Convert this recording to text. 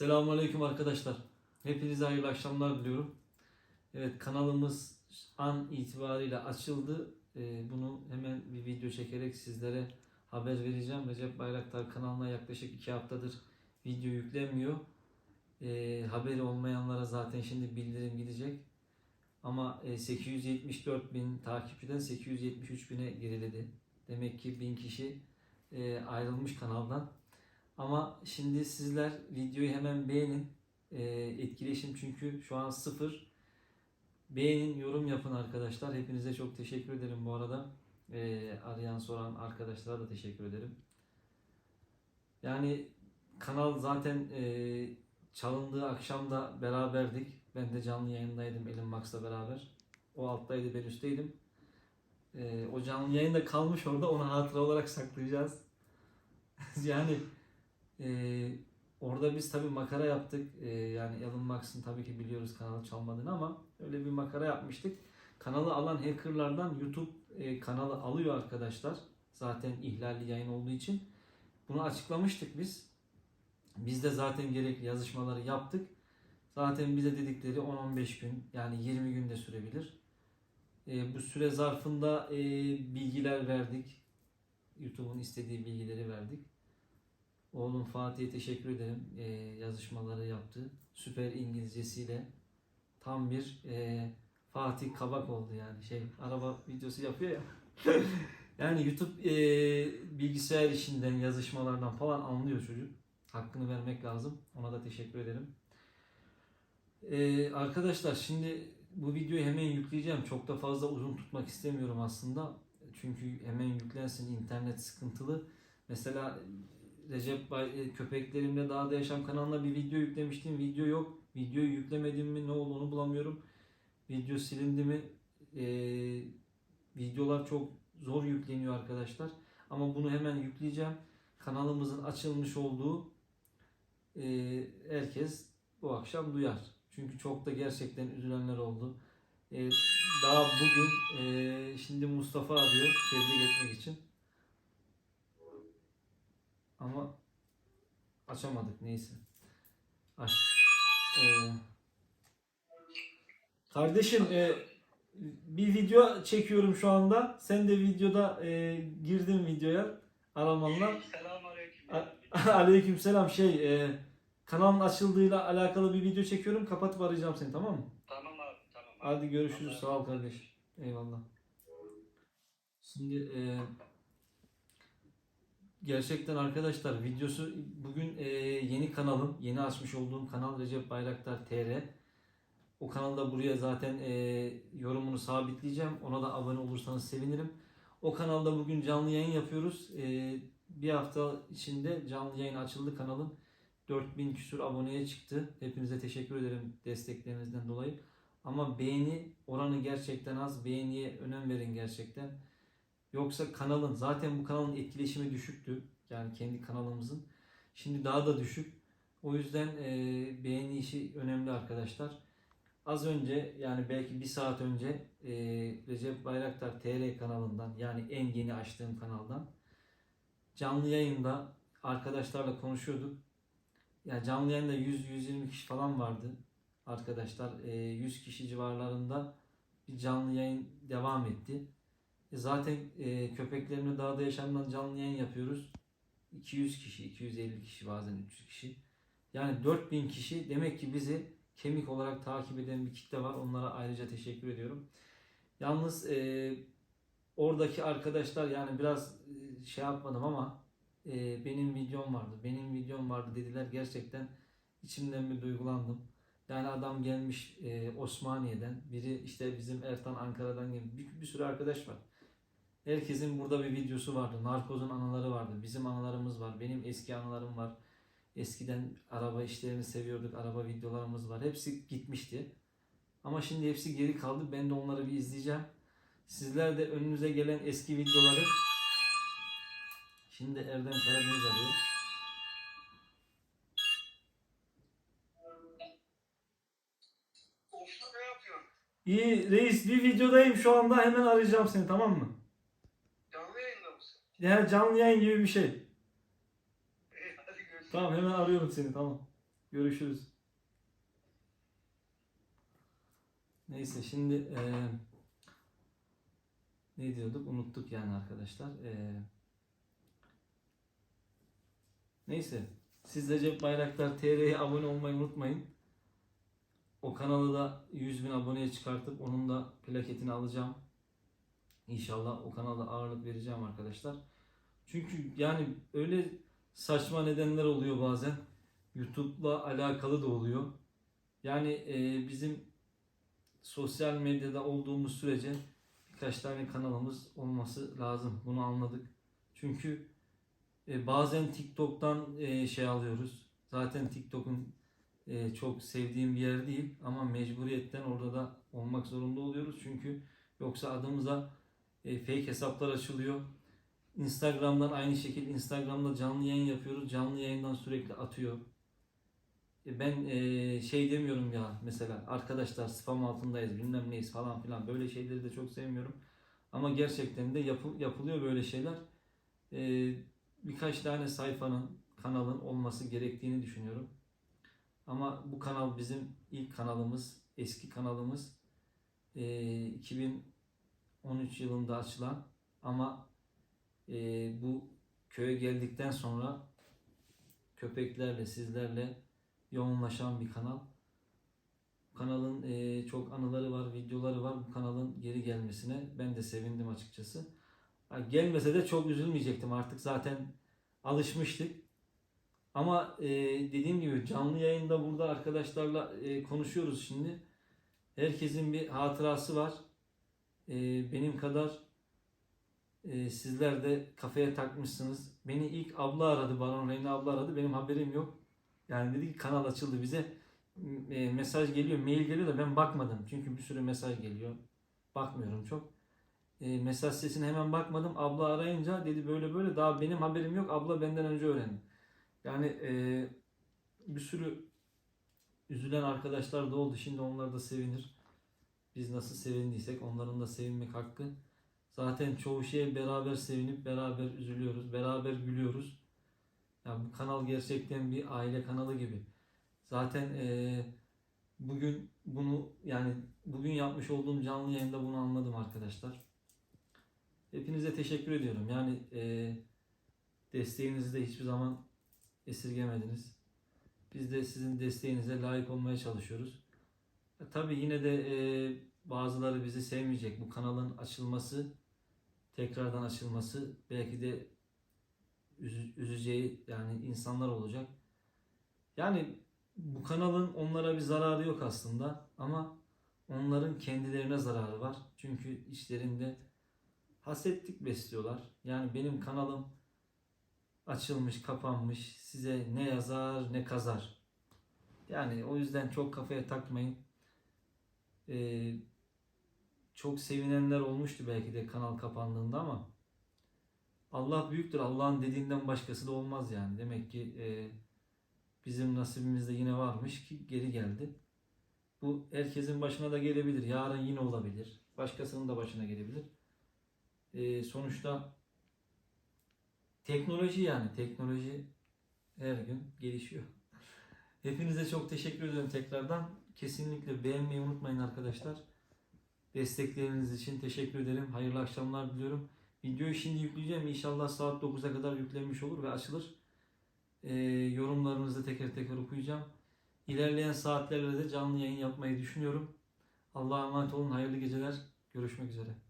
Selamünaleyküm arkadaşlar. Hepinize hayırlı akşamlar diliyorum. Evet kanalımız an itibariyle açıldı. Ee, bunu hemen bir video çekerek sizlere haber vereceğim. Recep Bayraktar kanalına yaklaşık iki haftadır video yüklenmiyor. Ee, haberi olmayanlara zaten şimdi bildirim gidecek. Ama e, 874 bin takipçiden 873 bine geriledi. Demek ki 1000 kişi e, ayrılmış kanaldan. Ama şimdi sizler videoyu hemen beğenin. Ee, etkileşim çünkü şu an sıfır. Beğenin, yorum yapın arkadaşlar. Hepinize çok teşekkür ederim bu arada. Ee, arayan soran arkadaşlara da teşekkür ederim. Yani kanal zaten e, çalındığı akşam da beraberdik. Ben de canlı yayındaydım Elon Max'la beraber. O alttaydı ben üstteydim. Ee, o canlı yayında kalmış orada onu hatıra olarak saklayacağız. yani ee, orada biz tabii makara yaptık. Ee, yani Elon Musk'ın tabii ki biliyoruz kanalı çalmadığını ama öyle bir makara yapmıştık. Kanalı alan hackerlardan YouTube e, kanalı alıyor arkadaşlar. Zaten ihlalli yayın olduğu için. Bunu açıklamıştık biz. Biz de zaten gerekli yazışmaları yaptık. Zaten bize dedikleri 10-15 gün yani 20 günde sürebilir. E, bu süre zarfında e, bilgiler verdik. YouTube'un istediği bilgileri verdik. Oğlum Fatih'e teşekkür ederim. Ee, yazışmaları yaptı. Süper İngilizcesiyle tam bir e, Fatih Kabak oldu yani. Şey araba videosu yapıyor ya. yani YouTube e, bilgisayar işinden, yazışmalardan falan anlıyor çocuk. Hakkını vermek lazım. Ona da teşekkür ederim. Ee, arkadaşlar şimdi bu videoyu hemen yükleyeceğim. Çok da fazla uzun tutmak istemiyorum aslında. Çünkü hemen yüklensin. internet sıkıntılı. Mesela Recep Bay, e, köpeklerimle Dağda Yaşam kanalına bir video yüklemiştim. Video yok. Videoyu yüklemedim mi ne olduğunu bulamıyorum. Video silindi mi? E, videolar çok zor yükleniyor arkadaşlar. Ama bunu hemen yükleyeceğim. Kanalımızın açılmış olduğu e, herkes bu akşam duyar. Çünkü çok da gerçekten üzülenler oldu. E, daha bugün e, şimdi Mustafa arıyor tebrik etmek için. Ama açamadık neyse. Aç. Ee, kardeşim e, bir video çekiyorum şu anda. Sen de videoda e, girdin videoya aramanla. Selamünaleyküm. Aleykümselam şey e, kanalın açıldığıyla alakalı bir video çekiyorum. Kapatıp arayacağım seni tamam mı? Tamam abi tamam. abi. Hadi görüşürüz. Allah'a Sağ ol kardeş. Eyvallah. Şimdi e, gerçekten arkadaşlar videosu bugün e, yeni kanalım, yeni açmış olduğum kanal Recep Bayraktar TR. O kanalda buraya zaten e, yorumunu sabitleyeceğim. Ona da abone olursanız sevinirim. O kanalda bugün canlı yayın yapıyoruz. E, bir hafta içinde canlı yayın açıldı kanalın. 4000 küsur aboneye çıktı. Hepinize teşekkür ederim desteklerinizden dolayı. Ama beğeni oranı gerçekten az. Beğeniye önem verin gerçekten. Yoksa kanalın zaten bu kanalın etkileşimi düşüktü. Yani kendi kanalımızın. Şimdi daha da düşük. O yüzden e, beğeni işi önemli arkadaşlar. Az önce yani belki bir saat önce e, Recep Bayraktar TR kanalından yani en yeni açtığım kanaldan canlı yayında arkadaşlarla konuşuyorduk. Yani canlı yayında 100-120 kişi falan vardı arkadaşlar. E, 100 kişi civarlarında bir canlı yayın devam etti. E zaten e, köpeklerimle dağda yaşamdan canlı yayın yapıyoruz. 200 kişi, 250 kişi bazen 300 kişi. Yani 4000 kişi demek ki bizi kemik olarak takip eden bir kitle var. Onlara ayrıca teşekkür ediyorum. Yalnız e, oradaki arkadaşlar yani biraz e, şey yapmadım ama e, benim videom vardı, benim videom vardı dediler. Gerçekten içimden bir duygulandım. Yani adam gelmiş e, Osmaniye'den, biri işte bizim Ertan Ankara'dan gelmiş. Bir, bir sürü arkadaş var. Herkesin burada bir videosu vardı. Narkozun anıları vardı. Bizim anılarımız var. Benim eski anılarım var. Eskiden araba işlerini seviyorduk. Araba videolarımız var. Hepsi gitmişti. Ama şimdi hepsi geri kaldı. Ben de onları bir izleyeceğim. Sizler de önünüze gelen eski videoları Şimdi Erdem Karadeniz arıyor. İyi reis bir videodayım şu anda hemen arayacağım seni tamam mı? Canlı yayında mısın? Ya canlı yayın gibi bir şey. Tamam hemen arıyorum seni tamam. Görüşürüz. Neyse şimdi eee, ne diyorduk unuttuk yani arkadaşlar. Eee, neyse siz Recep Bayraktar TR'ye abone olmayı unutmayın. O kanalı da 100 bin aboneye çıkartıp onun da plaketini alacağım. İnşallah o kanala ağırlık vereceğim arkadaşlar. Çünkü yani öyle saçma nedenler oluyor bazen. YouTube'la alakalı da oluyor. Yani e, bizim sosyal medyada olduğumuz sürece birkaç tane kanalımız olması lazım. Bunu anladık. Çünkü e, bazen TikTok'tan e, şey alıyoruz. Zaten TikTok'un e, çok sevdiğim bir yer değil ama mecburiyetten orada da olmak zorunda oluyoruz. Çünkü yoksa adımıza e, fake hesaplar açılıyor. Instagram'dan aynı şekilde Instagram'da canlı yayın yapıyoruz. Canlı yayından sürekli atıyor. E, Ben e, şey demiyorum ya mesela arkadaşlar spam altındayız bilmem neyiz falan filan böyle şeyleri de çok sevmiyorum. Ama gerçekten de yapı- yapılıyor böyle şeyler. E, birkaç tane sayfanın kanalın olması gerektiğini düşünüyorum. Ama bu kanal bizim ilk kanalımız, eski kanalımız. E, 2013 yılında açılan ama e, bu köye geldikten sonra köpeklerle, sizlerle yoğunlaşan bir kanal. Kanalın e, çok anıları var, videoları var. Bu kanalın geri gelmesine ben de sevindim açıkçası. Gelmese de çok üzülmeyecektim artık zaten alışmıştık. Ama e, dediğim gibi canlı yayında burada arkadaşlarla e, konuşuyoruz şimdi. Herkesin bir hatırası var. E, benim kadar e, sizler de kafaya takmışsınız. Beni ilk abla aradı, Baron Reyna abla aradı. Benim haberim yok. Yani dedi ki kanal açıldı bize. E, mesaj geliyor, mail geliyor da ben bakmadım. Çünkü bir sürü mesaj geliyor. Bakmıyorum çok. E, mesaj sesine hemen bakmadım. Abla arayınca dedi böyle böyle daha benim haberim yok. Abla benden önce öğrendi. Yani e, bir sürü üzülen arkadaşlar da oldu. Şimdi onlar da sevinir. Biz nasıl sevindiysek onların da sevinmek hakkı. Zaten çoğu şeye beraber sevinip beraber üzülüyoruz. Beraber gülüyoruz. Yani bu kanal gerçekten bir aile kanalı gibi. Zaten e, bugün bunu yani bugün yapmış olduğum canlı yayında bunu anladım arkadaşlar. Hepinize teşekkür ediyorum. Yani e, desteğinizi de hiçbir zaman esirgemediniz. Biz de sizin desteğinize layık olmaya çalışıyoruz. E, tabii yine de e, bazıları bizi sevmeyecek. Bu kanalın açılması, tekrardan açılması belki de üzü- üzeceği yani insanlar olacak. Yani bu kanalın onlara bir zararı yok aslında ama onların kendilerine zararı var. Çünkü işlerinde hasetlik besliyorlar. Yani benim kanalım açılmış, kapanmış. Size ne yazar ne kazar. Yani o yüzden çok kafaya takmayın. Ee, çok sevinenler olmuştu belki de kanal kapandığında ama Allah büyüktür. Allah'ın dediğinden başkası da olmaz yani. Demek ki e, bizim nasibimizde yine varmış ki geri geldi. Bu herkesin başına da gelebilir. Yarın yine olabilir. Başkasının da başına gelebilir. E, sonuçta teknoloji yani. Teknoloji her gün gelişiyor. Hepinize çok teşekkür ederim tekrardan. Kesinlikle beğenmeyi unutmayın arkadaşlar. Destekleriniz için teşekkür ederim. Hayırlı akşamlar diliyorum. Videoyu şimdi yükleyeceğim. İnşallah saat 9'a kadar yüklenmiş olur ve açılır. Ee, yorumlarınızı teker teker okuyacağım. İlerleyen saatlerde de canlı yayın yapmayı düşünüyorum. Allah'a emanet olun. Hayırlı geceler. Görüşmek üzere.